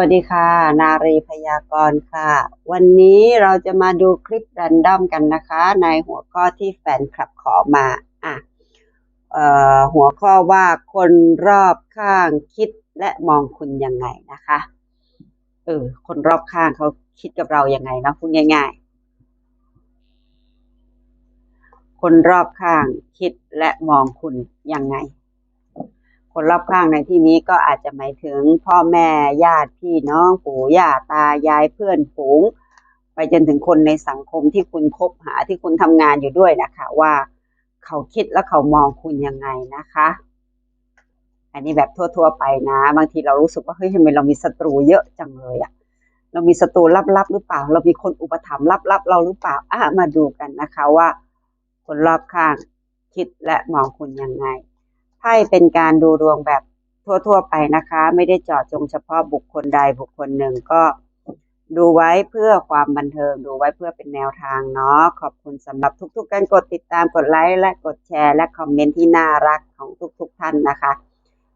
วัสดีค่ะ นารีพยากรณ์ค่ะ วันนี้เราจะมาดูคลิปรันดอมกันนะคะ ในหัวข้อที่แฟนคลับขอมาอะออหัวข้อว่าคนรอบข้างคิดและมองคุณยังไงนะคะเออคนรอบข้างเขาคิดกับเรายังไงนะพูดง่าย ๆ คนรอบข้างคิดและมองคุณยังไง คนรอบข้างในที่นี้ก็อาจจะหมายถึงพ่อแม่ญาติพี่น้องปู่ย่าตายายเพื่อนฝูง ไปจนถึงคนในสังคมที่คุณคบหาที่คุณทำงานอยู่ด้วยนะคะว่าเขาคิดและเขามองคุณยังไงนะคะ อันนี้แบบทั่วๆไปนะ บางทีเรารู้สึกว่าเฮ้ยทำไมเรามีศัตรูเยอะจังเลยอะเรามีศัตรูลับๆหรือเปล่า เรามีคนอุปถัมภ์ลับๆเราหรือเปล่าอะมาดูกันนะคะว่า คนรอบข้างคิดและมองคุณยังไง ไพ่เป็นการดูดวงแบบทั่ว ๆ ไปนะคะ ไม่ได้เจาะจงเฉพาะบุคคลใดบุคคลหนึ่งก็ดูไว้เพื่อความบันเทิงดูไว้เพื่อเป็นแนวทางเนาะขอบคุณสำหรับทุก ๆ การกดติดตามกดไลค์และกดแชร์ และคอมเมนต์ที่น่ารักของทุก ๆ ท่านนะคะ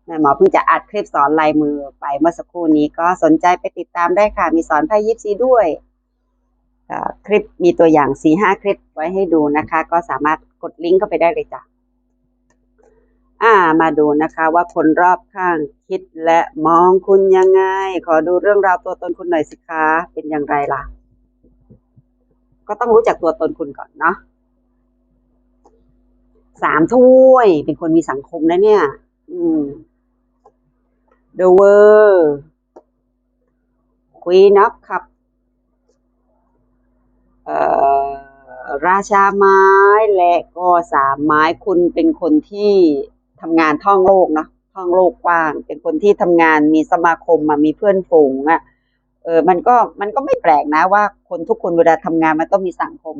แม่หมอเพิ่งจะอัดคลิปสอนลายมือไปเมื่อสักครู่นี้ก็สนใจไปติดตามได้ค่ะ มีสอนไพ่ยิปซีด้วยคลิปมีตัวอย่างสี่ห้าคลิปไว้ให้ดูนะคะ ก็สามารถกดลิงก์เข้าไปได้เลยจ้ะ อ่ามาดูนะคะว่าคนรอบข้างคิดและมองคุณยังไง ขอดูเรื่องราวตัวตนคุณหน่อยสิคะเป็นอย่างไรล่ะ ก็ต้องรู้จักตัวตนคุณก่อนเนาะสามถ้วย เป็นคนมีสังคมนะเนี่ย อืม The World Queen of Cup เอ่อราชาไม้และก็สามไม้คุณเป็นคนที่ ทำงานท่องโลกเนอะท่องโลกกว้าง เป็นคนที่ทำงานมีสมาคมมามีเพื่อนฝูงอะ่ะเออมันก็มันก็ไม่แปลกนะว่าคนทุกคนเวลาทำงานมันต้องมีสังคม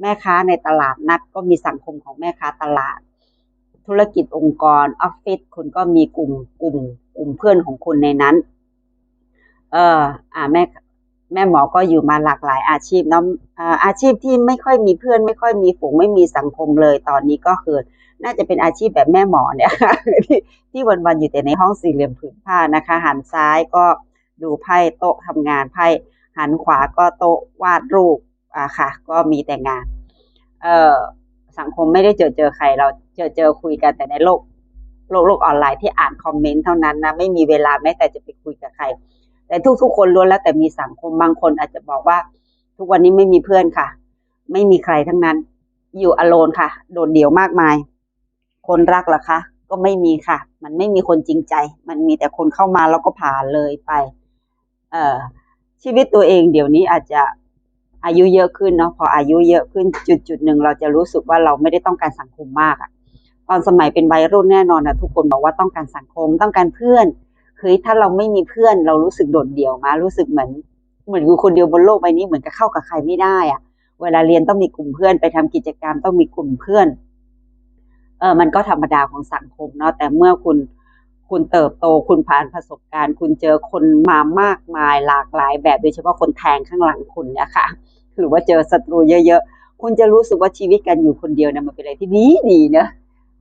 แม่ค้าในตลาดนัดก็มีสังคมของแม่ค้าตลาด ธุรกิจองค์กรออฟฟิศคุณก็มีกลุ่มกลุ่มกลุ่มเพื่อนของคุณในนั้น เอออ่าแม่ แม่หมอก็อยู่มาหลากหลายอาชีพเนาะอาชีพที่ไม่ค่อยมีเพื่อน ไม่ค่อยมีฝูงไม่มีสังคมเลยตอนนี้ก็คือ น่าจะเป็นอาชีพแบบแม่หมอเนี่ยที่ที่วันๆอยู่แต่ในห้องสี่เหลี่ยมผืนผ้านะคะ หันซ้ายก็ดูไพ่โต๊ะทำงานไพ่หันขวาก็โต๊ะวาดรูปอ่าค่ะ ก็มีแต่งาน เอ่อสังคมไม่ได้เจอเจอใคร เราเจอเจอคุยกันแต่ในโลกโลกโลกออนไลน์ที่อ่านคอมเมนต์เท่านั้นนะไม่มีเวลาแม้แต่จะไปคุยกับใคร แต่ทุกๆคนล้วนแล้วแต่มีสังคมบางคนอาจจะบอกว่า ทุกวันนี้ไม่มีเพื่อนค่ะ ไม่มีใครทั้งนั้น อยู่อโลนค่ะ โดดเดี่ยวมากมาย คนรักเหรอคะ ก็ไม่มีค่ะ มันไม่มีคนจริงใจ มันมีแต่คนเข้ามาแล้วก็ผ่านเลยไป เอ่อชีวิตตัวเองเดี๋ยวนี้อาจจะอายุเยอะขึ้นเนาะพออายุเยอะขึ้นจุดจุดหนึ่งเราจะรู้สึกว่าเราไม่ได้ต้องการสังคมมากอะตอนสมัยเป็นวัยรุ่นแน่นอนนะทุกคนบอกว่าต้องการสังคมต้องการเพื่อน เฮ้ยถ้าเราไม่มีเพื่อนเรารู้สึกโดดเดี่ยวมา รู้สึกเหมือน เหมือนอยู่คนเดียวบนโลกใบนี้เหมือนกับเข้ากับใครไม่ได้อะเวลาเรียนต้องมีกลุ่มเพื่อนไปทำกิจกรรมต้องมีกลุ่มเพื่อนเออมันก็ธรรมดาของสังคมเนาะแต่เมื่อคุณคุณเติบโตคุณผ่านประสบการณ์ คุณเจอคนมามากมายหลากหลายแบบโดยเฉพาะคนแทงข้างหลังคุณเนี่ยค่ะหรือว่าเจอศัตรูเยอะๆ คุณจะรู้สึกว่าชีวิตการอยู่คนเดียวเนี่ยมันเป็นอะไรที่ดีดีเนอะ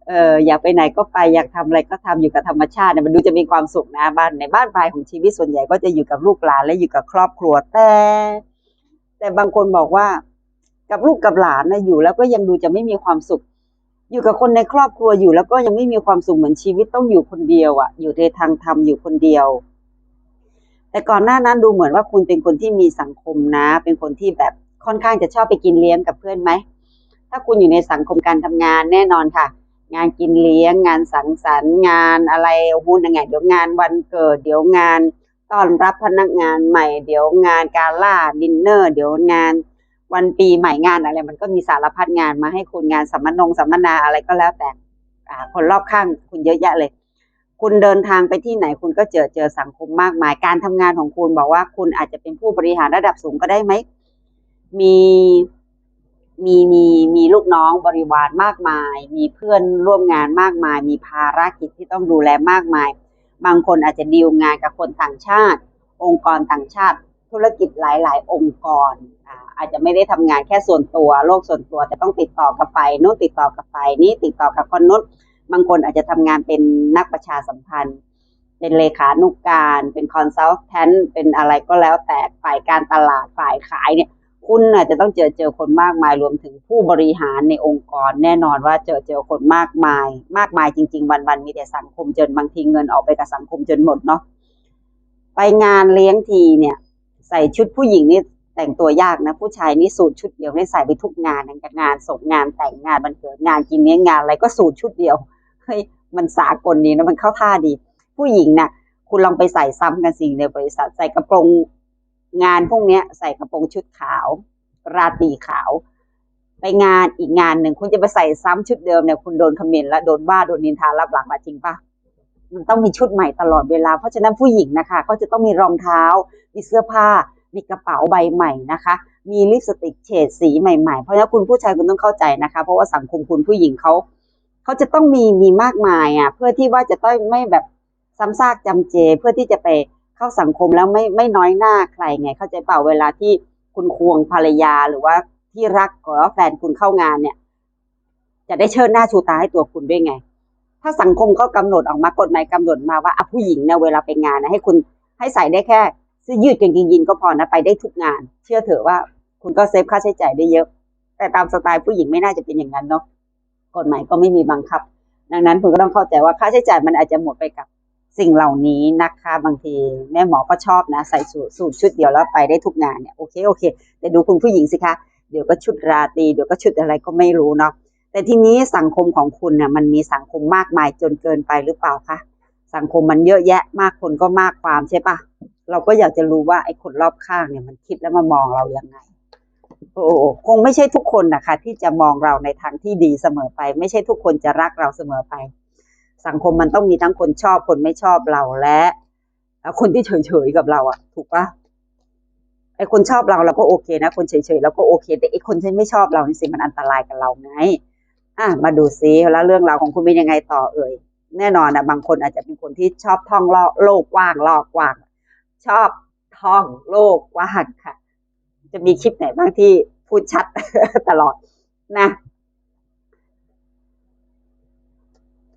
เอออยากไปไหนก็ไปอยากทำอะไรก็ทำอยู่กับธรรมชาติเนี่ยมันดูจะมีความสุขนะบ้านในบ้านปลายของชีวิตส่วนใหญ่ก็จะอยู่กับลูกหลานและอยู่กับครอบครัวแต่ แต่บางคนบอกว่า กับลูกกับหลานนะอยู่ แล้วก็ยังดูจะไม่มีความสุข อยู่กับคนในครอบครัวอยู่ แล้วก็ยังไม่มีความสุขเหมือนชีวิตต้องอยู่คนเดียวอะ่ะ อยู่ในทางธรรมอยู่คนเดียว แต่ก่อนหน้านั้นดูเหมือนว่าคุณเป็นคนที่มีสังคมนะ เป็นคนที่แบบค่อนข้างจะชอบไปกินเลี้ยงกับเพื่อนไหมถ้าคุณอยู่ในสังคมการทำงานแน่นอนค่ะ งานกินเลี้ยง งานสังสรรค์งานอะไรโอ้โหยังไงเดี๋ยวงานวันเกิด เดี๋ยวงานต้อนรับพนักงานใหม่ เดี๋ยวงานการล่าดินเนอร์ เดี๋ยวงานวันปีใหม่งานอะไร มันก็มีสารพัดงานมาให้คุณงานสัมมนงสัมมนาอะไรก็แล้วแต่คนรอบข้างคุณเยอะแยะเลย คุณเดินทางไปที่ไหนคุณก็เจอเจอสังคมมากมาย การทำงานของคุณบอกว่าคุณอาจจะเป็นผู้บริหารระดับสูงก็ได้ไหม มี มีมีมีลูกน้องบริวารมากมาย มีเพื่อนร่วมงานมากมาย มีภารกิจที่ต้องดูแลมากมาย บางคนอาจจะดีลงานกับคนต่างชาติ องค์กรต่างชาติ ธุรกิจหลาย ๆ องค์กรอาจจะไม่ได้ทำงานแค่ส่วนตัวโลกส่วนตัว แต่ต้องติดต่อกับฝ่ายโน้นติดต่อกับฝ่ายนี้ติดต่อกับคนโน้นบางคนอาจจะทำงานเป็นนักประชาสัมพันธ์ เป็นเลขานุกการ เป็นคอนซัลแทนเป็นอะไรก็แล้วแต่ฝ่ายการตลาดฝ่ายขายเนี่ย คุณน่ะจะต้องเจอเจอคนมากมายรวมถึงผู้บริหารในองค์กร แน่นอนว่าเจอเจอคนมากมาย มากมายจริง ๆ วันๆมีแต่สังคมจนบางทีเงินออกไปกับสังคมจนหมดเนาะไปงานเลี้ยงทีเนี่ย ใส่ชุดผู้หญิงนี่แต่งตัวยากนะ ผู้ชายนี่สูตรชุดเดียวนี่ใส่ไปทุกงานงานงานส่งงานแต่งงานมันเกิดงานกินเลี้ยงงานอะไรก็สูตรชุดเดียวเฮ้ยมันสากลดีนะมันเข้าท่าดี ผู้หญิงน่ะ คุณลองไปใส่ซ้ำกันสิในบริษัทใส่กระโปรง งานพวกเนี้ยใส่กระโปรงชุดขาว ราตรีขาว ไปงานอีกงานหนึ่งคุณจะไปใส่ซ้ำชุดเดิมเนี่ยคุณโดนคอมเมนต์และโดนว่าโดนนินทารับหลังมาจริงปะมันต้องมีชุดใหม่ตลอดเวลา เพราะฉะนั้นผู้หญิงนะคะ ก็จะต้องมีรองเท้า มีเสื้อผ้า มีกระเป๋าใบใหม่นะคะ มีลิปสติกเฉดสีใหม่ๆ เพราะฉะนั้นคุณผู้ชายคุณต้องเข้าใจนะคะ เพราะว่าสังคมคุณผู้หญิงเขาเขาจะต้องมีมีมากมายอะเพื่อที่ว่าจะต้องไม่แบบซ้ำซากจำเจเพื่อที่จะไป เข้าสังคมแล้วไม่ไม่น้อยหน้าใครไง เข้าใจเปล่าเวลาที่คุณควงภรรยาหรือว่าที่รักหรือว่าแฟนคุณเข้างานเนี่ย จะได้เชิดหน้าชูตาให้ตัวคุณด้วยไง ถ้าสังคมก็กำหนดออกมากฎหมายกำหนดมาว่าอผู้หญิงเนี่ยเวลาไปงานนะให้คุณให้ใส่ได้แค่เสื้อยืดกางเกงยีนก็พอนะไปได้ทุกงาน เชื่อเถอะว่าคุณก็เซฟค่าใช้จ่ายได้เยอะ แต่ตามสไตล์ผู้หญิงไม่น่าจะเป็นอย่างนั้นเนาะกฎหมายก็ไม่มีบังคับ ดังนั้นคุณก็ต้องเข้าใจว่าค่าใช้จ่ายมันอาจจะหมดไปกับ สิ่งเหล่านี้นะคะบางทีแม่หมอก็ชอบนะ ใส่สูทชุดเดียวแล้วไปได้ทุกงานเนี่ยโอเคโอเค แต่ดูคุณผู้หญิงสิคะ เดี๋ยวก็ชุดราตรีเดี๋ยวก็ชุดอะไรก็ไม่รู้เนาะแต่ทีนี้สังคมของคุณเนี่ยมันมีสังคมมากมายจนเกินไปหรือเปล่าคะสังคมมันเยอะแยะมากคนก็มากความใช่ปะเราก็อยากจะรู้ว่าไอ้คนรอบข้างเนี่ยมันคิดแล้วมามองเราอยังไงโอ้คงไม่ใช่ทุกคนนะคะที่จะมองเราในทางที่ดีเสมอไป ไม่ใช่ทุกคนจะรักเราเสมอไป สังคมมันต้องมีทั้งคนชอบคนไม่ชอบเราและคนที่เฉยๆกับเราอะถูกปะไอคนชอบเราเราก็โอเคนะ คนเฉยๆเราก็โอเค แต่ไอคนที่ไม่ชอบเรานี่สิมันอันตรายกับเราไงอะมาดูซิแล้วเรื่องราวของคุณเป็นยังไงต่อเอ่ยแน่นอนนะบางคนอาจจะเป็นคนที่ชอบท่องลอโลกกว้างโลกกว้าง ชอบท่องโลกกว้างค่ะ จะมีคลิปไหนบ้างที่พูดชัดตลอดนะ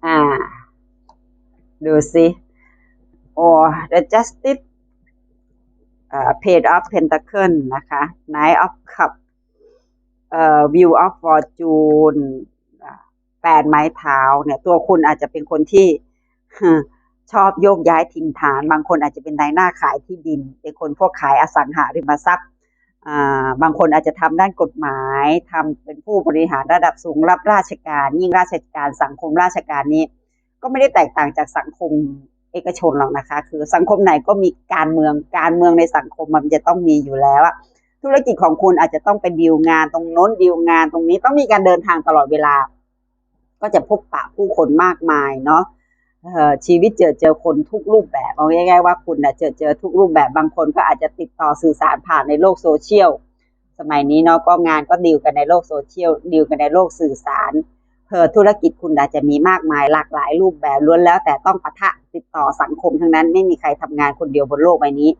อ่า ดูสิโอ้ the justice อ่า page of pentacle นะคะ knight of cup เอ่อ view of fortune แปดไม้เท้าเนี่ย ตัวคุณอาจจะเป็นคนที่ชอบโยกย้ายถิ่นฐาน บางคนอาจจะเป็นนายหน้าขายที่ดิน เป็นคนพวกขายอสังหาริมทรัพย์ บางคนอาจจะทำด้านกฎหมายทำเป็นผู้บริหารระดับสูงรับราชการ ยิ่งราชการสังคมราชการนี้ ก็ไม่ได้แตกต่างจากสังคมเอกชนหรอกนะคะ คือสังคมไหนก็มีการเมืองการเมืองในสังคมมันจะต้องมีอยู่แล้วอะธุรกิจของคุณอาจจะต้องเป็นดีลงานตรงโน้นดีลงานตรงนี้ต้องมีการเดินทางตลอดเวลา ก็จะพบปะผู้คนมากมายเนาะ ชีวิตเจอเจอคนทุกรูปแบบเอาง่ายๆว่าคุณเจอเจอทุกรูปแบบบางคนก็อาจจะติดต่อสื่อสารผ่านในโลกโซเชียลสมัยนี้เนาะก็งานก็ดีลกันในโลกโซเชียลดีลกันในโลกสื่อสารเพอธุรกิจคุณอาจจะมีมากมายหลากหลายรูปแบบล้วนแล้ว แต่ต้องปะทะติดต่อสังคมทั้งนั้นไม่มีใครทำงานคนเดียวบนโลกใบนี้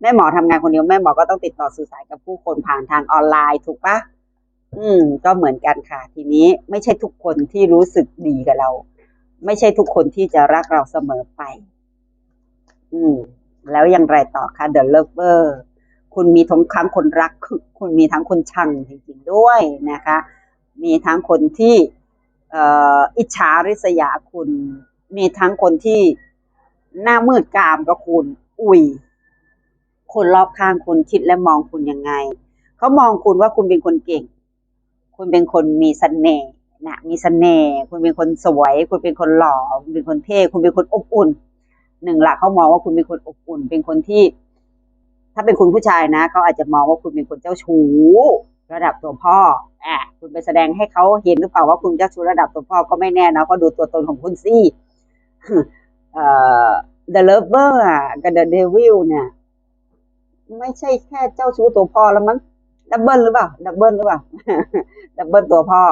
แม่หมอทำงานคนเดียวแม่หมอก็ต้องติดต่อสื่อสารกับผู้คนผ่านทางออนไลน์ถูกปะอืม ก็เหมือนกันค่ะ ทีนี้ไม่ใช่ทุกคนที่รู้สึกดีกับเรา ไม่ใช่ทุกคนที่จะรักเราเสมอไป อืม แล้วยังไรต่อคะ The Lover คุณมีทั้งครั้งคนรัก คุณมีทั้งคนชังจริงๆด้วยนะคะ มีทั้งคนที่เอ,อ,อิจฉาริษยาคุณ มีทั้งคนที่หน้ามืดกามกับคุณ อุ้ย คนรอบข้างคุณคิดและมองคุณยังไง เขามองคุณว่าคุณเป็นคนเก่ง คุณเป็นคนมีเสน่ห์ นะมีเสน่ห์คุณเป็นคนสวย คุณเป็นคนหล่อคุณเป็นคนเท่คุณเป็นคนอบอุ่นหนึ่งละเขามองว่าคุณเป็นคนอบอุ่น เป็นคนที่ ถ้าเป็นคุณผู้ชายนะเขาอาจจะมองว่าคุณเป็นคนเจ้าชู้ระดับตัวพ่ออะคุณไปแสดงให้เขาเห็นหรือเปล่าว่าคุณเจ้าชู้ระดับตัวพ่อก็ไม่แน่นะก็ดูตัวตนของคุณสิเอ่อ the lover อะกับ the devil เนี่ยไม่ใช่แค่เจ้าชู้ตัวพ่อแล้วมั้งดับเบิลหรือเปล่าดับเบิลหรือเปล่าดับเบิลตัวพ่อ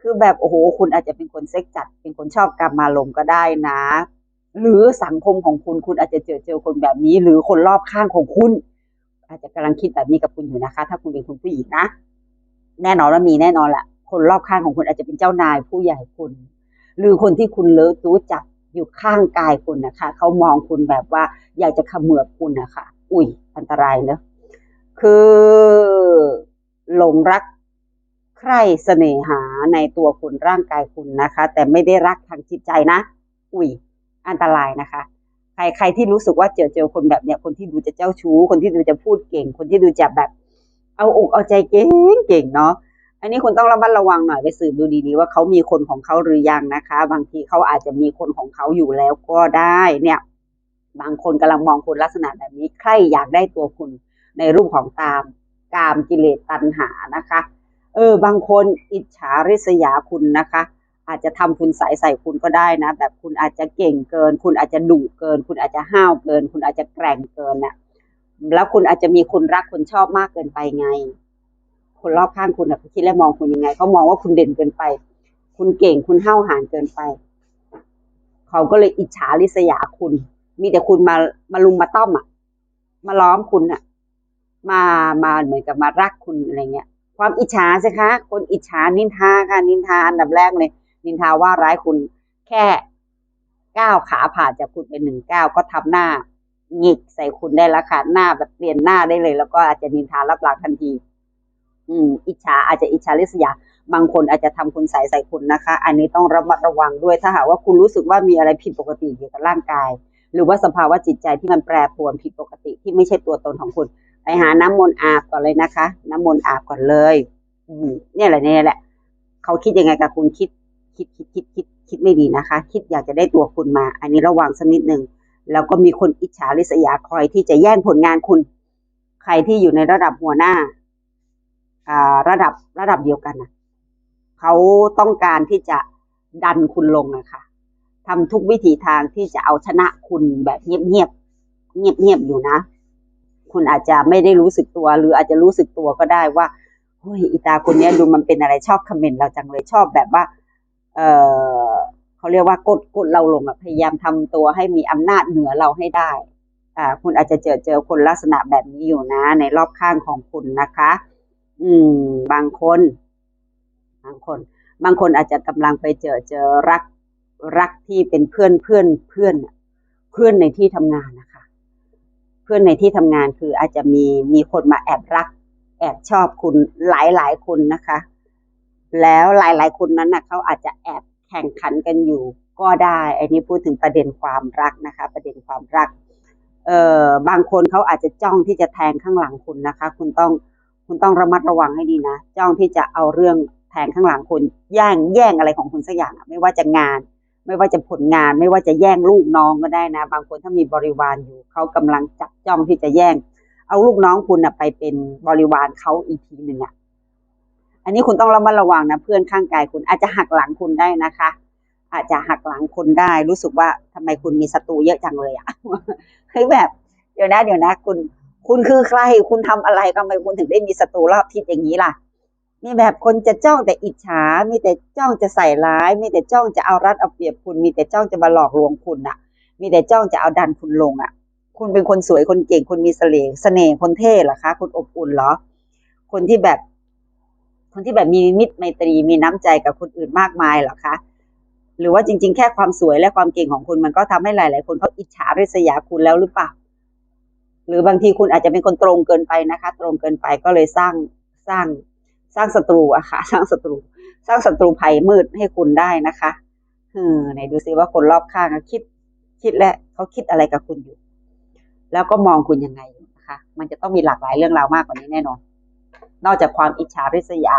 คือแบบโอ้โหคุณอาจจะเป็นคนเซ็กจัด เป็นคนชอบกรรมาลมก็ได้นะ หรือสังคมของคุณคุณอาจจะเจอเจอคนแบบนี้ หรือคนรอบข้างของคุณ อาจจะกำลังคิดแบบนี้กับคุณอยู่นะคะ ถ้าคุณเป็นคุณผู้หญิงนะ แน่นอนว่ามีแน่นอนแหละคนรอบข้างของคุณอาจจะเป็นเจ้านายผู้ใหญ่คุณ หรือคนที่คุณเลิศรู้จักอยู่ข้างกายคุณนะคะเขามองคุณแบบว่า อยากจะขมือบคุณนะคะ อุ้ยอันตรายเนอะคือหลงรัก ใครเสน่หาในตัวคุณร่างกายคุณนะคะ แต่ไม่ได้รักทางจิตใจนะ อุ้ยอันตรายนะคะ ใครใครที่รู้สึกว่าเจอเจอคนแบบเนี้ยคนที่ดูจะเจ้าชู้ คนที่ดูจะพูดเก่ง คนที่ดูจะแบบ เอาอกเอาใจเก่งเก่งเนาะอันนี้คุณต้องระมัดระวังหน่อยไปสืบดูดีๆว่าเขามีคนของเขาหรือยังนะคะ บางทีเขาอาจจะมีคนของเขาอยู่แล้วก็ได้เนี่ย บางคนกำลังมองคุณลักษณะแบบนี้ใครอยากได้ตัวคุณในรูปของตามกามกิเลสตัณหานะคะ เออบางคนอิจฉาริษยาคุณนะคะ อาจจะทำคุณใส่ใส่คุณก็ได้นะ แบบคุณอาจจะเก่งเกิน คุณอาจจะดุเกิน คุณอาจจะห้าวเกิน คุณอาจจะแกร่งเกินน่ะแล้วคุณอาจจะมีคนรักคนชอบมากเกินไปไง คนรอบข้างคุณอะเขาคิดและมองคุณยังไงเขามองว่าคุณเด่นเกินไป คุณเก่งคุณห้าวหาญเกินไป เขาก็เลยอิจฉาริษยาคุณ มีแต่คุณมามาลุมมาต้อมอะ มาล้อมคุณอะ มามาเหมือนกับมารักคุณอะไรเงี้ย ความอิจฉาสิคะ คนอิจฉานินทาค่ะ นินทาอันดับแรกเลย นินทาว่าร้ายคุณแค่ก้าวขาผ่านจากคุณเป็นหนึ่งก้าวก็ทำหน้าหงิกใส่คุณได้ล้วค่ะหน้าแบบเปลี่ยนหน้าได้เลย แล้วก็อาจจะนินทารับหลังทันที อืม อิจฉาอาจจะอิจฉาริษยา บางคนอาจจะทำคุณใส่ใส่คุณนะคะ อันนี้ต้องระมัดระวังด้วยถ้าหากว่าคุณรู้สึกว่ามีอะไรผิดปกติเกี่ยวกับร่างกาย หรือว่าสภาวะจิตใจที่มันแปรปรวนผิดปกติที่ไม่ใช่ตัวตนของคุณ ไปหาน้ำมนต์อาบก่อนเลยนะคะ น้ำมนต์อาบก่อนเลย อืมเนี่ยแหละเนี่ยแหละ เขาคิดยังไงกับคุณคิด คิดคิดคิดคิดคิดไม่ดีนะคะ คิดอยากจะได้ตัวคุณมา อันนี้ระวังสักนิดหนึ่งแล้วก็มีคนอิจฉาริษยาคอยที่จะแย่งผลงานคุณ ใครที่อยู่ในระดับหัวหน้า อ่า ระดับระดับเดียวกันนะเขาต้องการที่จะดันคุณลงนะคะทำทุกวิถีทางที่จะเอาชนะคุณแบบเงียบเงียบเงียบเงียบๆอยู่นะ คุณอาจจะไม่ได้รู้สึกตัว หรืออาจจะรู้สึกตัวก็ได้ว่าเฮ้ยอีตาคนนี้ดูมันเป็นอะไรชอบคอมเมนต์เราจังเลยชอบแบบว่า เออเขาเรียกว่ากดกดเราลงอะพยายามทำตัวให้มีอำนาจเหนือเราให้ได้อ่าคุณอาจจะเจอเจอคนลักษณะแบบนี้อยู่นะ ในรอบข้างของคุณนะคะ อืม บางคน บางคน บางคนอาจจะกำลังไปเจอเจอรักรักที่เป็นเพื่อนเพื่อนเพื่อนเพื่อนในที่ทำงานนะคะ เพื่อนในที่ทำงานคืออาจจะมีมีคนมาแอบรัก แอบชอบคุณหลายหลายคนนะคะ แล้วหลายหลายคนนั้นนะเขาอาจจะแอบแข่งขันกันอยู่ก็ได้ อันนี้พูดถึงประเด็นความรักนะคะ ประเด็นความรัก เอ่อบางคนเขาอาจจะจ้องที่จะแทงข้างหลังคุณนะคะ คุณต้องคุณต้องระมัดระวังให้ดีนะ จ้องที่จะเอาเรื่องแทงข้างหลังคุณแย่งแย่งอะไรของคุณสักอย่าง ไม่ว่าจะงาน ไม่ว่าจะผลงานไม่ว่าจะแย่งลูกน้องก็ได้นะ บางคนถ้ามีบริวารอยู่เขากำลังจับจ้องที่จะแย่ง เอาลูกน้องคุณนะไปเป็นบริวารเขาอีกทีหนึ่งอะ อันนี้คุณต้องระมัดระวังนะเพื่อนข้างกายคุณอาจจะหักหลังคุณได้นะคะ อาจจะหักหลังคุณได้ รู้สึกว่าทำไมคุณมีศัตรูเยอะจังเลยอะคือแบบ เดี๋ยวนะ เดี๋ยวนะ คุณ คุณคือใคร คุณทำอะไรทำไมคุณถึงได้มีศัตรูรอบทิศอย่างนี้ล่ะ มีแบบคนจะจ้องแต่อิจฉา มีแต่จ้องจะใส่ร้าย มีแต่จ้องจะเอารัดเอาเปรียบคุณ มีแต่จ้องจะมาหลอกลวงคุณอะมีแต่จ้องจะเอาดันคุณลงอะคุณเป็นคนสวยคนเก่งคนมีเสน่ห์เสน่ห์คนเท่เหรอคะ คุณอบอุ่นเหรอ คนที่แบบ คนที่แบบมีมิตรไมตรีมีน้ำใจกับคนอื่นมากมายเหรอคะ หรือว่าจริง ๆ แค่ความสวยและความเก่งของคุณมันก็ทำให้หลาย ๆ คนเขาอิจฉาริษยาคุณแล้วหรือเปล่า หรือบางทีคุณอาจจะเป็นคนตรงเกินไปนะคะ ตรงเกินไปก็เลยสร้างสร้าง สร้างศัตรูอะค่ะ สร้างศัตรู สร้างศัตรูภัยมืดให้คุณได้นะคะเออไหนดูซิว่าคนรอบข้างคิด คิดและเขาคิดอะไรกับคุณอยู่ แล้วก็มองคุณยังไงอยู่นะคะ มันจะต้องมีหลากหลายเรื่องราวมากกว่านี้แน่นอน นอกจากความอิจฉาริษยา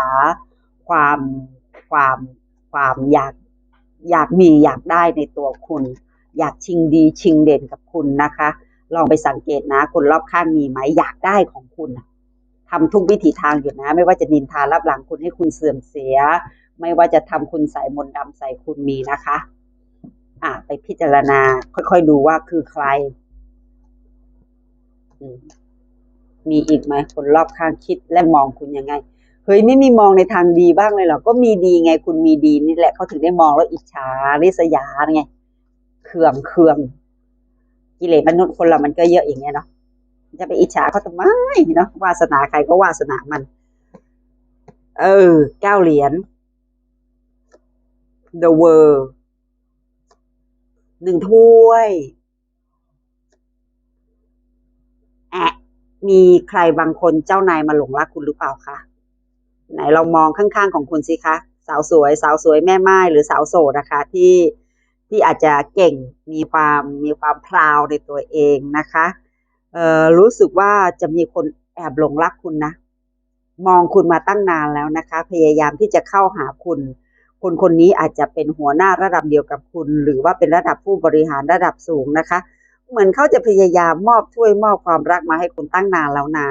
ความความความอยากอยากมีอยากได้ในตัวคุณ อยากชิงดีชิงเด่นกับคุณนะคะ ลองไปสังเกตนะ คนรอบข้างมีไหมอยากได้ของคุณน่ะ ทำทุกวิถีทางอยู่นะ ไม่ว่าจะนินทารับหลังคุณให้คุณเสื่อมเสีย ไม่ว่าจะทำคุณใส่มนต์ดำใส่คุณมีนะคะ อ่าไปพิจารณาค่อยๆดูว่าคือใครมมีอีกไหมคนรอบข้างคิดและมองคุณยังไงเฮ้ยไม่มีมองในทางดีบ้างเลยเหรอก็มีดีไง คุณมีดีนี่แหละเขาถึงได้มองแล้วอิจฉาริษยาไงเคืองเคืองกิเลสมนุษย์คนเรามันก็เยอะอย่างเงี้ยเนาะ จะไปอิจฉาเขาทำไมเนาะวาสนาใครก็วาสนามัน เออเก้าเหรียญ the world หนึ่งถ้วยแอะมีใครบางคนเจ้านายมาหลงรักคุณหรือเปล่าคะ ไหนลองมองข้างๆของคุณสิคะ สาวสวย สาวสวยแม่ไม้หรือสาวโสดนะคะ ที่ที่อาจจะเก่งมีความมีความพราวในตัวเองนะคะ เออรู้สึกว่าจะมีคนแอบหลงรักคุณนะ มองคุณมาตั้งนานแล้วนะคะ พยายามที่จะเข้าหาคุณ คนคนนี้อาจจะเป็นหัวหน้าระดับเดียวกับคุณ หรือว่าเป็นระดับผู้บริหารระดับสูงนะคะ เหมือนเขาจะพยายามมอบถ้วยมอบความรักมาให้คุณตั้งนานแล้วนะ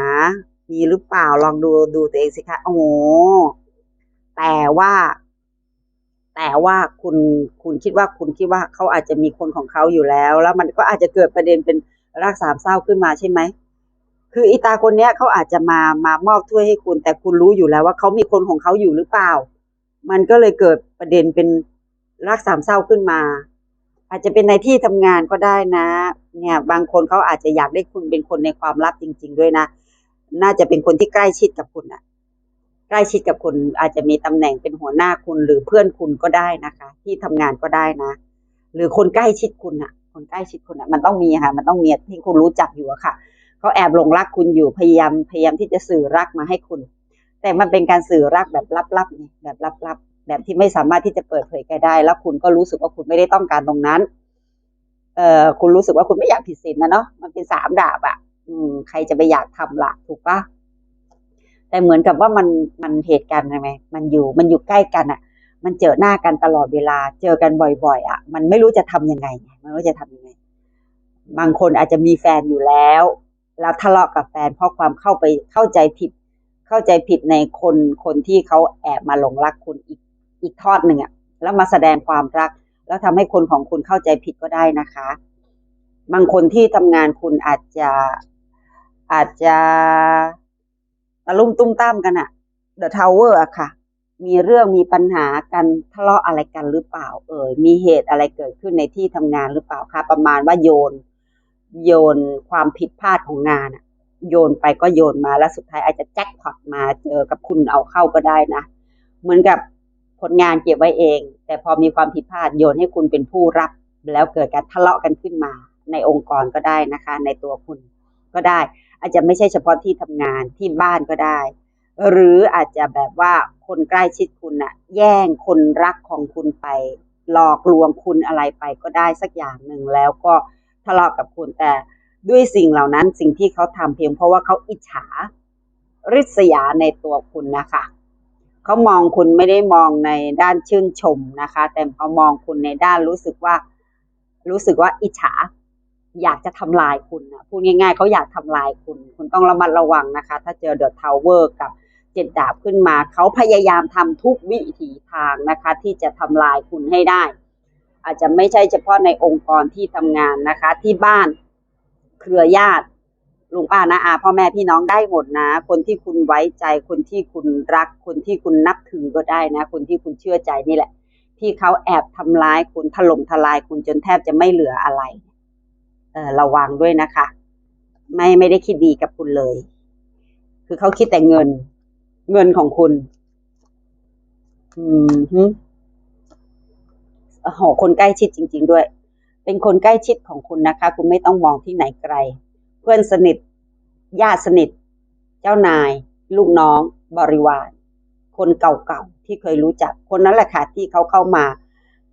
มีหรือเปล่าลองดูดูตัวเองสิคะ โอ้โหแต่ว่า แต่ว่าคุณคุณคิดว่าคุณคิดว่าเขาอาจจะมีคนของเขาอยู่แล้ว แล้วมันก็อาจจะเกิดประเด็นเป็น รักสามเศร้าขึ้นมาใช่ไหมคืออีตาคนเนี้ยเขาอาจจะมามามอบถ้วยให้คุณ แต่คุณรู้อยู่แล้วว่าเขามีคนของเขาอยู่หรือเปล่า มันก็เลยเกิดประเด็นเป็นรักสามเศร้าขึ้นมา อาจจะเป็นในที่ทำงานก็ได้นะ เนี่ยบางคนเขาอาจจะอยากได้คุณเป็นคนในความลับจริง ๆ ด้วยนะ น่าจะเป็นคนที่ใกล้ชิดกับคุณอะใกล้ชิดกับคุณอาจจะมีตำแหน่งเป็นหัวหน้าคุณหรือเพื่อนคุณก็ได้นะคะ ที่ทำงานก็ได้นะ หรือคนใกล้ชิดคุณอะ คนใกล้ชิดคุณอะมันต้องมีค่ะ มันต้องมีที่คุณรู้จักอยู่อะค่ะเขาแอบหลงรักคุณอยู่พยายามพยายามที่จะสื่อรักมาให้คุณ แต่มันเป็นการสื่อรักแบบลับๆนี่แบบลับๆแบบที่ไม่สามารถที่จะเปิดเผยใครได้ แล้วคุณก็รู้สึกว่าคุณไม่ได้ต้องการตรงนั้น เอ่อคุณรู้สึกว่าคุณไม่อยากผิดศีลนะเนาะมันเป็นสามดาบอะอืม ใครจะไปอยากทำล่ะถูกปะแต่เหมือนกับว่ามันมันเหตุการณ์ใช่ไหมมันอยู่มันอยู่ใกล้กันอะ มันเจอหน้ากันตลอดเวลา เจอกันบ่อย ๆ อะ มันไม่รู้จะทำยังไงไมันไม่รู้จะทำยังไง บางคนอาจจะมีแฟนอยู่แล้ว แล้วทะเลาะกับแฟนเพราะความเข้าไปเข้าใจผิด เข้าใจผิดในคนคนที่เขาแอบมาหลงรักคุณอีกอีกทอดหนึ่งอะ แล้วมาแสดงความรัก แล้วทำให้คนของคุณเข้าใจผิดก็ได้นะคะ บางคนที่ทำงานคุณอาจจะอาจจะตะลุ่มตุ้มตามกันอะ The Tower อะค่ะ มีเรื่องมีปัญหากันทะเลาะอะไรกันหรือเปล่า เอ่ยมีเหตุอะไรเกิดขึ้นในที่ทำงานหรือเปล่าคะประมาณว่าโยน โยนความผิดพลาดของงานอะโยนไปก็โยนมาแล้วสุดท้ายอาจจะแจ็คพอตมาเจอกับคุณเอาเข้าก็ได้นะ เหมือนกับผลงานเก็บไว้เอง แต่พอมีความผิดพลาดโยนให้คุณเป็นผู้รับ แล้วเกิดการทะเลาะกันขึ้นมา ในองค์กรก็ได้นะคะ ในตัวคุณก็ได้ อาจจะไม่ใช่เฉพาะที่ทำงานที่บ้านก็ได้ หรืออาจจะแบบว่าคนใกล้ชิดคุณอะแย่งคนรักของคุณไป หลอกลวงคุณอะไรไปก็ได้สักอย่างหนึ่งแล้วก็ทะเลาะกับคุณแต่ด้วยสิ่งเหล่านั้นสิ่งที่เขาทำเพียงเพราะว่าเขาอิจฉาริษยาในตัวคุณนะคะเขามองคุณไม่ได้มองในด้านชื่นชมนะคะ แต่เขามองคุณในด้านรู้สึกว่า รู้สึกว่าอิจฉา อยากจะทำลายคุณนะพูดง่ายๆเขาอยากทำลายคุณ คุณต้องระมัดระวังนะคะ ถ้าเจอเดอะทาวเวอร์กับ เจ็ดดาบขึ้นมา เขาพยายามทำทุกวิถีทางนะคะ ที่จะทำลายคุณให้ได้ อาจจะไม่ใช่เฉพาะในองค์กรที่ทำงานนะคะ ที่บ้านเครือญาติลุงป้านะอาพ่อแม่พี่น้องได้หมดนะ คนที่คุณไว้ใจ คนที่คุณรัก คนที่คุณนับถือก็ได้นะ คนที่คุณเชื่อใจนี่แหละ ที่เขาแอบทำร้ายคุณถล่มทลายคุณจนแทบจะไม่เหลืออะไรเออระวังด้วยนะคะ ไม่ไม่ได้คิดดีกับคุณเลย คือเขาคิดแต่เงิน เงินของคุณ อืมฮึโอ้โหคนใกล้ชิดจริง ๆ ด้วย เป็นคนใกล้ชิดของคุณนะคะ คุณไม่ต้องมองที่ไหนไกล เพื่อนสนิท ญาติสนิท เจ้านาย ลูกน้อง บริวาร คนเก่าๆ ที่เคยรู้จัก คนนั้นแหละค่ะที่เขาเข้ามา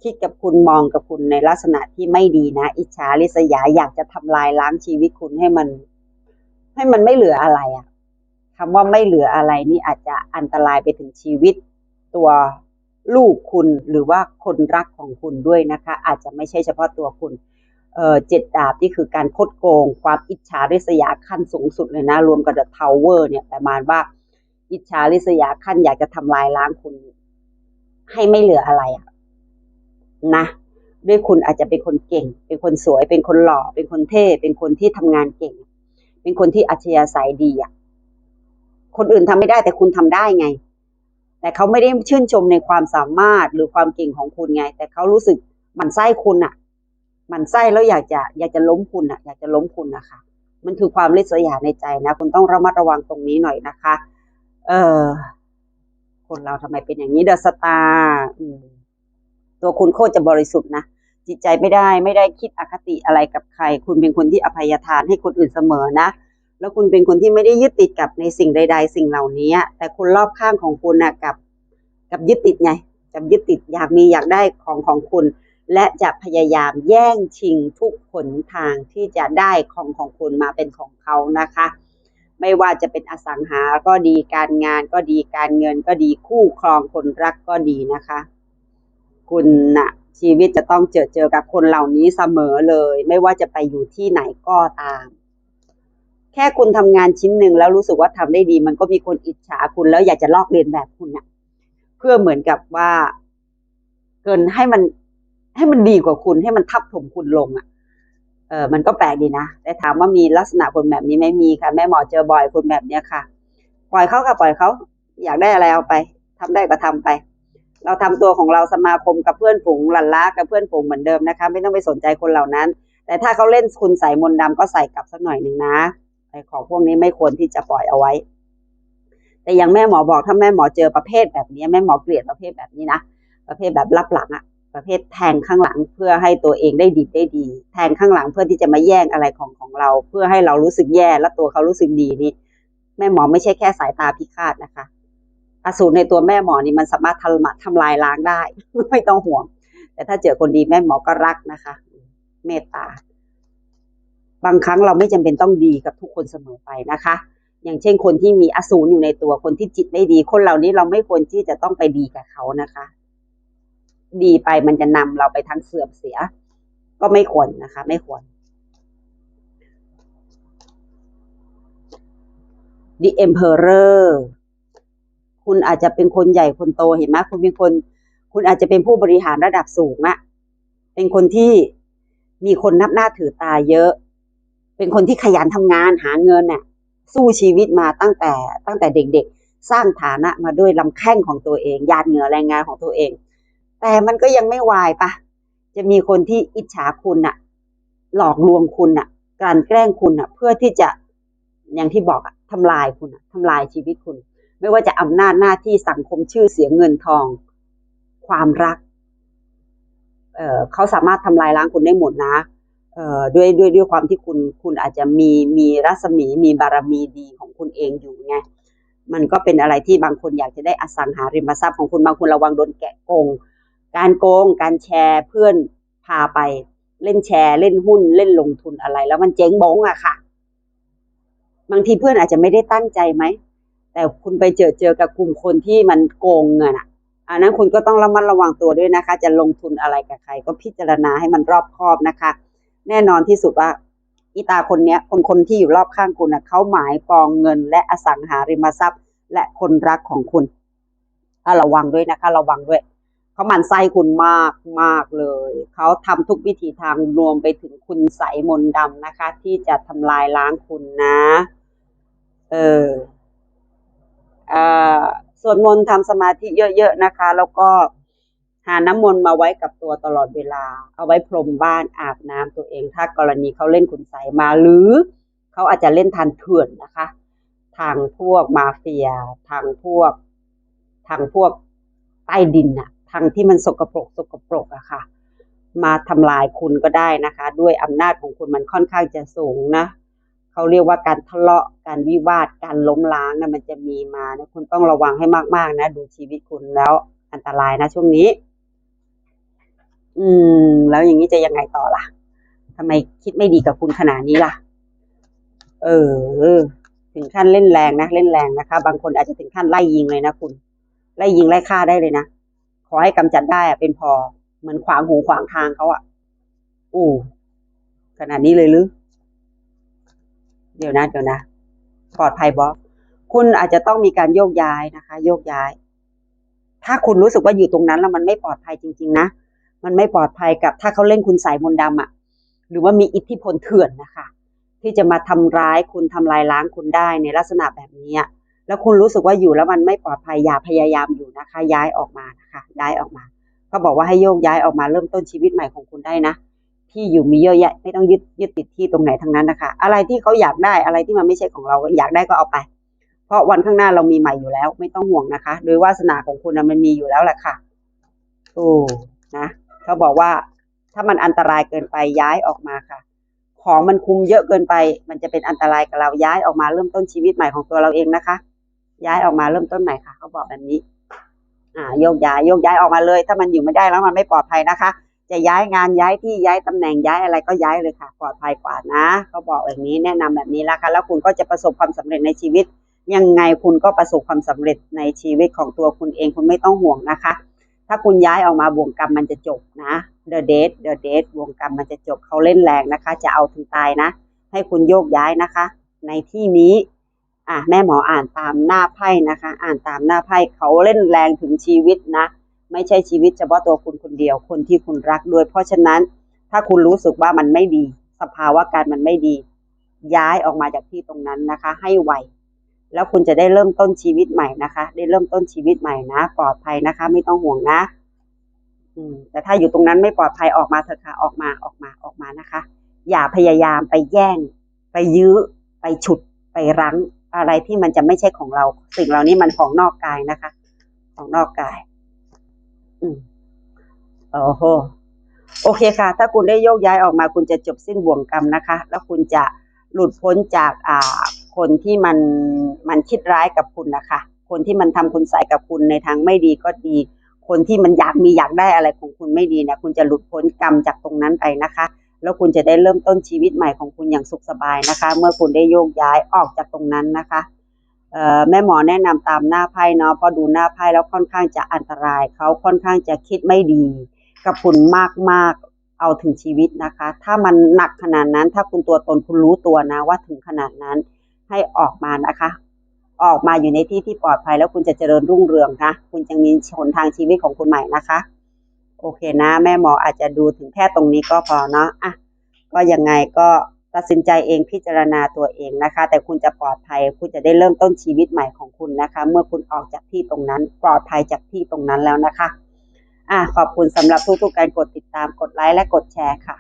คิดกับคุณมองกับคุณในลักษณะที่ไม่ดีนะ อิจฉาริษยาอยากจะทำลายล้างชีวิตคุณให้มัน ให้มันไม่เหลืออะไรอะ คำว่าไม่เหลืออะไรนี่อาจจะอันตรายไปถึงชีวิต ตัวลูกคุณหรือว่าคนรักของคุณด้วยนะคะ อาจจะไม่ใช่เฉพาะตัวคุณเออเจ็ดดาบที่คือการคดโกง ความอิจฉาริษยาขั้นสูงสุดเลยนะ รวมกับเดอะทาวเวอร์เนี่ยประมาณว่า อิจฉาริษยาขั้นอยากจะทำลายล้างคุณ ให้ไม่เหลืออะไรอะนะด้วยคุณอาจจะเป็นคนเก่ง เป็นคนสวย เป็นคนหล่อ เป็นคนเท่ เป็นคนที่ทำงานเก่ง เป็นคนที่อัจฉริยะสายดีอะ คนอื่นทำไม่ได้แต่คุณทำได้ไง แต่เขาไม่ได้ชื่นชมในความสามารถหรือความเก่งของคุณไง แต่เขารู้สึกหมันไส้คุณอะหมันไส้แล้วอยากจะอยากจะล้มคุณอะอยากจะล้มคุณนะคะมันคือความริษยาในใจนะ คุณต้องระมัดระวังตรงนี้หน่อยนะคะ เออคนเราทำไมเป็นอย่างนี้เดอะสตาร์ตัวคุณโคตรจะบริสุทธิ์นะจิตใจไม่ได้ไม่ได้คิดอคติอะไรกับใคร คุณเป็นคนที่อภัยทานให้คนอื่นเสมอนะ แล้วคุณเป็นคนที่ไม่ได้ยึดติดกับในสิ่งใด ๆ สิ่งเหล่านี้ แต่คนรอบข้างของคุณนะกับ กับยึดติดไงกับยึดติดอยากมีอยากได้ของของคุณ และจะพยายามแย่งชิงทุกหนทางที่จะได้ของของคุณมาเป็นของเขานะคะ ไม่ว่าจะเป็นอสังหาก็ดีการงานก็ดีการเงินก็ดีคู่ครองคนรักก็ดีนะคะ คุณนะชีวิตจะต้องเจอเจอกับคนเหล่านี้เสมอเลย ไม่ว่าจะไปอยู่ที่ไหนก็ตาม แค่คุณทำงานชิ้นหนึ่งแล้วรู้สึกว่าทำได้ดี มันก็มีคนอิจฉาคุณแล้วอยากจะลอกเลียนแบบคุณนะเพื่อเหมือนกับว่า เกินให้มัน ให้มันดีกว่าคุณให้มันทับถมคุณลงอะเออมันก็แปลกดีนะแต่ถามว่ามีลักษณะคนแบบนี้ไหม่มีค่ะ แม่หมอเจอบ่อยคนแบบเนี้ยค่ะ ปล่อยเขาค่ะปล่อยเขาอยากได้อะไรเอาไปทำได้ก็ทำไป เราทำตัวของเราสมาคมกับเพื่อนฝูงหลันล้ากับเพื่อนฝูงเหมือนเดิมนะคะ ไม่ต้องไปสนใจคนเหล่านั้น แต่ถ้าเขาเล่นคุณใส่มนต์ดำก็ใส่กลับสักหน่อยหนึ่งนะ ไอ้ของพวกนี้ไม่ควรที่จะปล่อยเอาไว้ แต่อย่างแม่หมอบอกถ้าแม่หมอเจอประเภทแบบนี้แม่หมอเกลียดประเภทแบบนี้นะประเภทแบบรับหลังอะประเภทแทงข้างหลังเพื่อให้ตัวเองได้ดีได้ดี แทงข้างหลังเพื่อที่จะมาแย่งอะไรของของเรา เพื่อให้เรารู้สึกแย่และตัวเขารู้สึกดีนี่แม่หมอไม่ใช่แค่สายตาพิฆาตนะคะอสูรในตัวแม่หมอนี่มันสามารถทำลาทำลายล้างได้ ไม่ต้องห่วง แต่ถ้าเจอคนดีแม่หมอก็รักนะคะ เมตตา บางครั้งเราไม่จำเป็นต้องดีกับทุกคนเสมอไปนะคะ อย่างเช่นคนที่มีอสูรอยู่ในตัวคนที่จิตไม่ดี คนเหล่านี้เราไม่ควรที่จะต้องไปดีกับเขานะคะ ดีไปมันจะนำเราไปทางเสื่อมเสีย ก็ไม่ควรนะคะ ไม่ควร The Emperor คุณอาจจะเป็นคนใหญ่คนโตเห็นไหมคุณเป็นคน คุณอาจจะเป็นผู้บริหารระดับสูงอะเป็นคนที่มีคนนับหน้าถือตาเยอะ เป็นคนที่ขยันทำงานหาเงินน่ะสู้ชีวิตมาตั้งแต่ตั้งแต่เด็กๆ สร้างฐานะมาด้วยลำแข้งของตัวเองหยาดเหงื่อแรงงานของตัวเอง แต่มันก็ยังไม่วายปะจะมีคนที่อิจฉาคุณน่ะ หลอกลวงคุณน่ะกลั่นแกล้งคุณน่ะ เพื่อที่จะอย่างที่บอกอะทำลายคุณอะทำลายชีวิตคุณ ไม่ว่าจะอำนาจหน้าที่สังคมชื่อเสียงเงินทอง ความรักเออเขาสามารถทำลายล้างคุณได้หมดนะ ด้วยด้วยด้วยความที่คุณคุณอาจจะมีมีรัศมีมีบารมีดีของคุณเองอยู่ไงมันก็เป็นอะไรที่บางคนอยากจะได้อสังหาริมทรัพย์ของคุณบางคนระวังโดนแกะโกง การโกง การแชร์เพื่อนพาไปเล่นแชร์เล่นหุ้นเล่นลงทุนอะไร แล้วมันเจ๊งบงอะค่ะ บางทีเพื่อนอาจจะไม่ได้ตั้งใจไหม แต่คุณไปเจอเจอกับกลุ่มคนที่มันโกงเงินอะอันนั้นคุณก็ต้องระมัดระวังตัวด้วยนะคะ จะลงทุนอะไรกับใคร ก็พิจารณาให้มันรอบคอบนะคะ แน่นอนที่สุดว่าอีตาคนเนี้ยคนคนที่อยู่รอบข้างคุณนะเขาหมายปองเงิน และอสังหาริมทรัพย์ และคนรักของคุณถ้าระวังด้วยนะคะ ระวังด้วยเขาหมั่นไส้คุณมากมากเลย เขาทำทุกวิธีทางรวมไปถึงคุณใสมนต์ดำนะคะ ที่จะทำลายล้างคุณนะ เอออ่าสวดมนต์ทำสมาธิเยอะๆนะคะ แล้วก็ หาน้ำมนต์มาไว้กับตัวตลอดเวลา เอาไว้พรมบ้านอาบน้ำตัวเอง ถ้ากรณีเขาเล่นคุณใสมาหรือเขาอาจจะเล่นทันเถื่อนนะคะ ทางพวกมาเฟีย ทางพวก ทางพวกใต้ดินอะทางที่มันสกปรกสกปรกอะค่ะ มาทำลายคุณก็ได้นะคะ ด้วยอำนาจของคุณมันค่อนข้างจะสูงนะเขาเรียกว่าการทะเลาะการวิวาทการล้มล้างนะมันจะมีมานะคุณต้องระวังให้มากๆนะ ดูชีวิตคุณแล้วอันตรายนะช่วงนี้ อืม แล้วอย่างนี้จะยังไงต่อล่ะทำไมคิดไม่ดีกับคุณขนาดนี้ล่ะ เออ ถึงขั้นเล่นแรงนะเล่นแรงนะคะ บางคนอาจจะถึงขั้นไล่ยิงเลยนะคุณ ไล่ยิงไล่ฆ่าได้เลยนะขอให้กำจัดได้อะเป็นพอ เหมือนขวางหูขวางทางเขาอะอู้ขนาดนี้เลยหรือเดี๋ยวนะเดี๋ยวนะปลอดภัยบอสคุณอาจจะต้องมีการโยกย้ายนะคะ โยกย้าย ถ้าคุณรู้สึกว่าอยู่ตรงนั้นแล้วมันไม่ปลอดภัยจริง ๆ นะ มันไม่ปลอดภัยกับถ้าเขาเล่นคุณสายมนต์ดำอะหรือว่ามีอิทธิพลเถื่อนนะคะ ที่จะมาทำร้ายคุณทำลายล้างคุณได้ในลักษณะแบบนี้แล้วคุณรู้สึกว่าอยู่แล้วมันไม่ปลอดภัยอย่าพยายามอยู่นะคะ ย้ายออกมานะคะย้ายออกมาเขาบอกว่าให้โยกย้ายออกมาเริ่มต้นชีวิตใหม่ของคุณได้นะที่อยู่มีเยอะแยะไม่ต้องยึดยึดติดที่ตรงไหนทั้งนั้นนะคะ อะไรที่เขาอยากได้อะไรที่มันไม่ใช่ของเราอยากได้ก็เอาไป เพราะวันข้างหน้าเรามีใหม่อยู่แล้ว ไม่ต้องห่วงนะคะ โดยวาสนาของคุณมันมีอยู่แล้วแหละค่ะโอ้นะ เขาบอกว่าถ้ามันอันตรายเกินไปย้ายออกมาค่ะ ของมันคุมเยอะเกินไป มันจะเป็นอันตรายกับเราย้ายออกมาเริ่มต้นชีวิตใหม่ของตัวเราเองนะคะ ย้ายออกมาเริ่มต้นใหม่ค่ะเขาบอกแบบนี้ อ่าโยกย้ายโยกย้ายออกมาเลย ถ้ามันอยู่ไม่ได้แล้วมันไม่ปลอดภัยนะคะ จะย้ายงานย้ายที่ย้ายตำแหน่งย้ายอะไรก็ย้ายเลยค่ะ ปลอดภัยกว่านะเขาบอกแบบนี้แนะนำแบบนี้แล้วค่ะ แล้วคุณก็จะประสบความสำเร็จในชีวิต ยังไงคุณก็ประสบความสำเร็จในชีวิตของตัวคุณเองคุณไม่ต้องห่วงนะคะ ถ้าคุณย้ายออกมาบ่วงกรรมมันจะจบนะ The Date The Date บ่วงกรรมมันจะจบเขาเล่นแรงนะคะ จะเอาถึงตายนะ ให้คุณโยกย้ายนะคะ ในที่นี้อะแม่หมออ่านตามหน้าไพ่นะคะ อ่านตามหน้าไพ่เขาเล่นแรงถึงชีวิตนะ ไม่ใช่ชีวิตเฉพาะตัวคุณคนเดียวคนที่คุณรักด้วย เพราะฉะนั้นถ้าคุณรู้สึกว่ามันไม่ดี สภาวะการมันไม่ดี ย้ายออกมาจากที่ตรงนั้นนะคะ ให้ไว แล้วคุณจะได้เริ่มต้นชีวิตใหม่นะคะ ได้เริ่มต้นชีวิตใหม่นะ ปลอดภัยนะคะ ไม่ต้องห่วงนะ อืม แต่ถ้าอยู่ตรงนั้นไม่ปลอดภัยออกมาเถอะค่ะออกมาออกมาออกมานะคะ อย่าพยายามไปแย่ง ไปยื้อ ไปฉุด ไปรั้ง อะไรที่มันจะไม่ใช่ของเรา สิ่งเหล่านี้มันของนอกกายนะคะ ของนอกกาย อืมโอ้โหโอเคค่ะ ถ้าคุณได้โยกย้ายออกมา คุณจะจบสิ้นบ่วงกรรมนะคะ แล้วคุณจะหลุดพ้นจากอ่า คนที่มันมันคิดร้ายกับคุณนะคะ คนที่มันทำคุณใส่กับคุณในทางไม่ดีก็ดี คนที่มันอยากมีอยากได้อะไรของคุณไม่ดีนี่ยคุณจะหลุดพ้นกรรมจากตรงนั้นไปนะคะ แล้วคุณจะได้เริ่มต้นชีวิตใหม่ของคุณอย่างสุขสบายนะคะ เมื่อคุณได้โยกย้ายออกจากตรงนั้นนะคะเอ่อแม่หมอแนะนำตามหน้าไพ่เนาะเพราะดูหน้าไพ่แล้วค่อนข้างจะอันตราย เขาค่อนข้างจะคิดไม่ดี กับคุณมากมากๆเอาถึงชีวิตนะคะ ถ้ามันหนักขนาดนั้น ถ้าคุณตัวตนคุณรู้ตัวนะว่าถึงขนาดนั้น ให้ออกมานะคะ ออกมาอยู่ในที่ที่ปลอดภัยแล้วคุณจะเจริญรุ่งเรืองนะคุณจะมีหนทางชีวิตของคุณใหม่นะคะ โอเคนะ แม่หมออาจจะดูถึงแค่ตรงนี้ก็พอเนาะอะก็ยังไงก็ตัดสินใจเองพิจารณาตัวเองนะคะ แต่คุณจะปลอดภัย คุณจะได้เริ่มต้นชีวิตใหม่ของคุณนะคะ เมื่อคุณออกจากที่ตรงนั้น ปลอดภัยจากที่ตรงนั้นแล้วนะคะอะขอบคุณสำหรับทุกๆการกดติดตามกดไลค์และกดแชร์ค่ะ